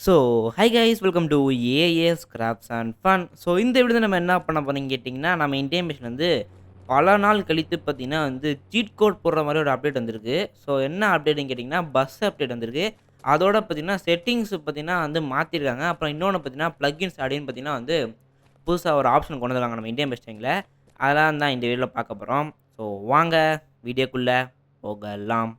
So hi guys welcome to A A S crafts and fun so இந்த video நம்ம என்ன பண்ண போகிறோம் கேட்டிங்கன்னா நம்ம இந்தியன் வந்து பல நாள் கழித்து பார்த்தீங்கன்னா வந்து சீட் கோட் போடுற மாதிரி ஒரு அப்டேட் வந்திருக்கு. ஸோ என்ன அப்டேட்னு கேட்டிங்கன்னா பஸ் அப்டேட் வந்திருக்கு. அதோட பார்த்தீங்கன்னா செட்டிங்ஸ் பார்த்தீங்கன்னா வந்து மாற்றிருக்காங்க அப்புறம் இன்னொன்று பார்த்தீங்கன்னா ப்ளகின்ஸ் அப்படின்னு பார்த்தீங்கன்னா வந்து புதுசாக ஒரு ஆப்ஷன் கொண்டு வந்திருக்காங்க நம்ம இந்தியன் பெஸ்டிங்கில் அதெல்லாம் தான் இந்த வீடியோவில் பார்க்க போகிறோம் ஸோ வாங்க வீடியோக்குள்ளே போகலாம்.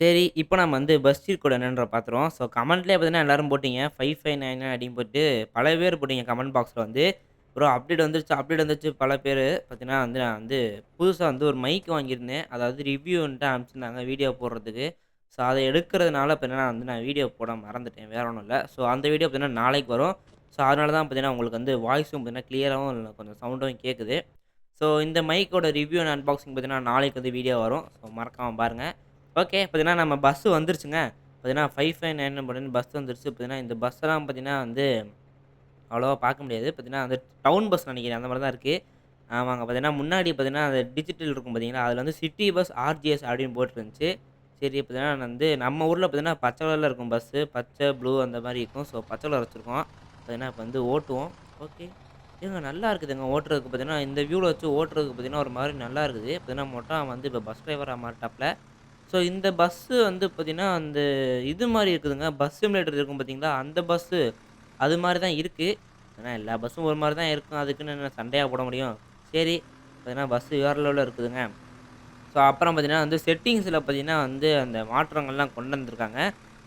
சரி இப்போ நம்ம வந்து பஸ் சீட் கோட் என்னன்ற பார்த்துருவோம் ஸோ கமெண்ட்லேயே பார்த்தீங்கன்னா எல்லாரும் போட்டிங்க. ஃபைவ் ஃபைவ் நைன் அப்படின்னு போட்டு பல பேர் போட்டிங்க கமெண்ட் பாக்ஸில் வந்து. ப்ரோ அப்டேட் வந்துருச்சு அப்டேட் வந்துருச்சு பல பேர். பார்த்தீங்கன்னா வந்து நான் வந்து புதுசாக வந்து ஒரு மைக் வாங்கியிருந்தேன். அதாவது ரிவ்யூன்ட்டு அனுப்பிச்சிருந்தாங்க வீடியோ போடுறதுக்கு. ஸோ அதை எடுக்கிறதுனால பார்த்தீங்கன்னா வந்து நான் வீடியோ போட மறந்துட்டேன். வேற ஒன்றும் இல்லை. ஸோ அந்த வீடியோ பார்த்தீங்கன்னா நாளைக்கு வரும். ஸோ அதனால தான் பார்த்தீங்கன்னா உங்களுக்கு வந்து வாய்ஸும் பார்த்தீங்கன்னா கிளியராகவும் கொஞ்சம் சவுண்டும் கேட்குது ஸோ இந்த மைக்கோட ரிவ்யூ அண்ட் அன்பாக்சிங் பார்த்தீங்கன்னா நாளைக்கு வந்து வீடியோ வரும். ஸோ மறக்காமல் பாருங்கள் ஓகே பார்த்தீங்கன்னா நம்ம பஸ்ஸு வந்துருச்சுங்க. பார்த்தீங்கன்னா ஃபைவ் ஃபைவ் நைன் அப்படின்னு பஸ் வந்துருச்சு. பார்த்தீங்கன்னா இந்த பஸ்ஸெல்லாம் பார்த்தீங்கன்னா வந்து அவ்வளோவா பார்க்க முடியாது. பார்த்தீங்கன்னா அந்த டவுன் பஸ் நினைக்கிறேன். அந்த மாதிரி தான் இருக்குது ஆமாங்க பார்த்தீங்கன்னா முன்னாடி பார்த்தீங்கன்னா அந்த டிஜிட்டல் இருக்கும் பார்த்தீங்கன்னா அதில் வந்து சிட்டி பஸ் ஆர்ஜிஎஸ் அப்படின்னு போட்டுருந்துச்சு. சரி பார்த்தீங்கன்னா வந்து நம்ம ஊரில் பார்த்தீங்கன்னா பச்சை கலரில் இருக்கும் பஸ்ஸு பச்சை ப்ளூ அந்த மாதிரி இருக்கும். ஸோ பச்சை கலர் வச்சுருக்கோம். பார்த்தீங்கன்னா இப்போ வந்து ஓட்டுவோம். ஓகே. ஏங்க நல்லா இருக்குதுங்க. ஓட்டுறதுக்கு பார்த்தீங்கன்னா இந்த வியூவில் வச்சு ஓட்டுறதுக்கு பார்த்தீங்கன்னா ஒரு மாதிரி நல்லா இருக்குது. பார்த்தீங்கன்னா மொட்டை வந்து இப்போ பஸ் டிரைவராக மாட்டாப்பில் ஸோ இந்த பஸ்ஸு வந்து பார்த்திங்கன்னா அந்த இது மாதிரி இருக்குதுங்க. பஸ் சிமுலேட்டர் இருக்கும் பார்த்தீங்களா அந்த பஸ்ஸு அது மாதிரி தான் இருக்குது ஏன்னா எல்லா பஸ்ஸும் ஒரு மாதிரி தான் இருக்கும். அதுக்குன்னு என்ன சண்டையாக போட முடியும்? சரி பார்த்தீங்கன்னா பஸ்ஸு வேறு லெவலில் இருக்குதுங்க. ஸோ அப்புறம் பார்த்தீங்கன்னா வந்து செட்டிங்ஸில் பார்த்தீங்கன்னா வந்து அந்த மாற்றங்கள்லாம் கொண்டு வந்திருக்காங்க.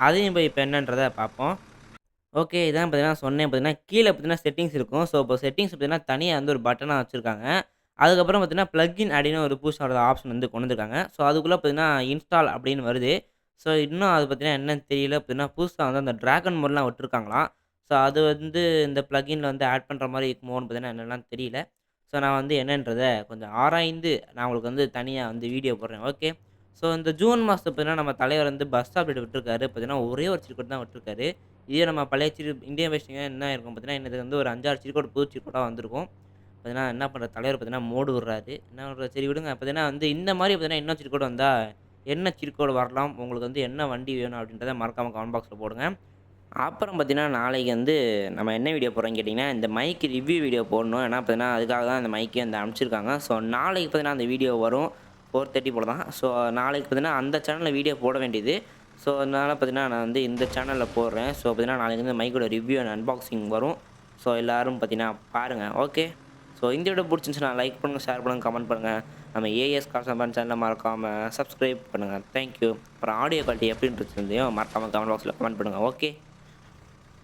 அதையும் போய் இப்போ என்னன்றதை பார்ப்போம். ஓகே இதான் பார்த்தீங்கன்னா சொன்னேன் பார்த்தீங்கன்னா கீழே பார்த்தீங்கன்னா செட்டிங்ஸ் இருக்கும். ஸோ இப்போ செட்டிங்ஸ் பார்த்தீங்கன்னா தனியாக வந்து ஒரு பட்டனாக வச்சுருக்காங்க. அதுக்கப்புறம் பார்த்தீங்கன்னா ப்ளக்இன் அப்படின்னு ஒரு புதுசாக ஆப்ஷன் வந்து கொண்டு வந்திருக்காங்க. ஸோ அதுக்குள்ளே பார்த்தீங்கன்னா இன்ஸ்டால் அப்படின்னு வருது. ஸோ இன்னும் அது பார்த்தீங்கன்னா என்னன்னு தெரியல. பார்த்தீங்கன்னா புதுசாக வந்து அந்த ட்ராகன் மோட்லாம் விட்டுருக்காங்களாம். ஸோ அது வந்து இந்த ப்ளகினில் வந்து ஆட் பண்ணுற மாதிரி இருக்குமோன்னு பார்த்தீங்கன்னா என்னெல்லாம் தெரியல. ஸோ நான் வந்து என்னன்றதை கொஞ்சம் ஆராய்ந்து நான் உங்களுக்கு வந்து தனியாக வந்து வீடியோ போடுறேன். ஓகே ஸோ இந்த ஜூன் மாதம் பார்த்தீங்கன்னா நம்ம தலைவர் வந்து பஸ் அப்டேட் விட்டுருக்காரு. பார்த்தீங்கன்னா ஒரே ஒரு சிறுக்கோட் தான் விட்டுருக்காரு. இதே நம்ம பழைய சிறு இந்தியன் பேசிங்க என்ன இருக்கும் பார்த்தீங்கன்னா எனக்கு வந்து ஒரு அஞ்சாறு சிறுக்கோட் புது சிறுக்கோட்டாக வந்திருக்கும். பார்த்தீங்கன்னா என்ன பண்ணுற தலைவர் பார்த்தீங்கன்னா மோடு விடுறாரு. என்ன பண்ணுறது சரி விடுங்க. பார்த்தீங்கன்னா வந்து இந்த மாதிரி பார்த்தீங்கன்னா இன்னும் சிறுக்கோடு வந்தால் என்ன சிறுக்கோடு வரலாம்? உங்களுக்கு வந்து என்ன வண்டி வேணும் அப்படின்றத மறக்காமல் கமெண்ட் பாக்ஸில் போடுங்க. அப்புறம் பார்த்தீங்கன்னா நாளைக்கு வந்து நம்ம என்ன வீடியோ போடுறோன்னு கேட்டிங்கன்னா இந்த மைக் ரிவ்யூ வீடியோ போடணும். ஏன்னா பார்த்தீங்கன்னா அதுக்காக தான் அந்த மைக்கே வந்து அனுப்பிச்சிருக்காங்க. ஸோ நாளைக்கு பார்த்தீங்கன்னா அந்த வீடியோ வரும். ஃபோர் தேர்ட்டி போல தான். ஸோ நாளைக்கு பார்த்தீங்கன்னா அந்த சேனலில் வீடியோ போட வேண்டியது. ஸோ அதனால் பார்த்தீங்கன்னா நான் வந்து இந்த சேனலில் போடுறேன். ஸோ பார்த்தீங்கன்னா நாளைக்கு வந்து மைக்கோட ரிவ்யூ அண்ட் அன்பாக்சிங் வரும். ஸோ எல்லோரும் பார்த்தீங்கன்னா பாருங்கள் ஓகே ஸோ இந்த வீடியோ பிடிச்சிருந்துச்சுன்னா லைக் பண்ணுங்கள் ஷேர் பண்ணுங்கள் கமெண்ட் பண்ணுங்கள் நம்ம ஏஎஸ் காசம்பன் சேனலை மறக்காமல் சப்ஸ்கிரைப் பண்ணுங்கள் தேங்க்யூ அப்புறம் ஆடியோ குவாலிட்டி எப்படின்னு இருந்தையும் மறக்காமல் கமெண்ட் பாக்ஸில் கமெண்ட் பண்ணுங்கள் ஓகே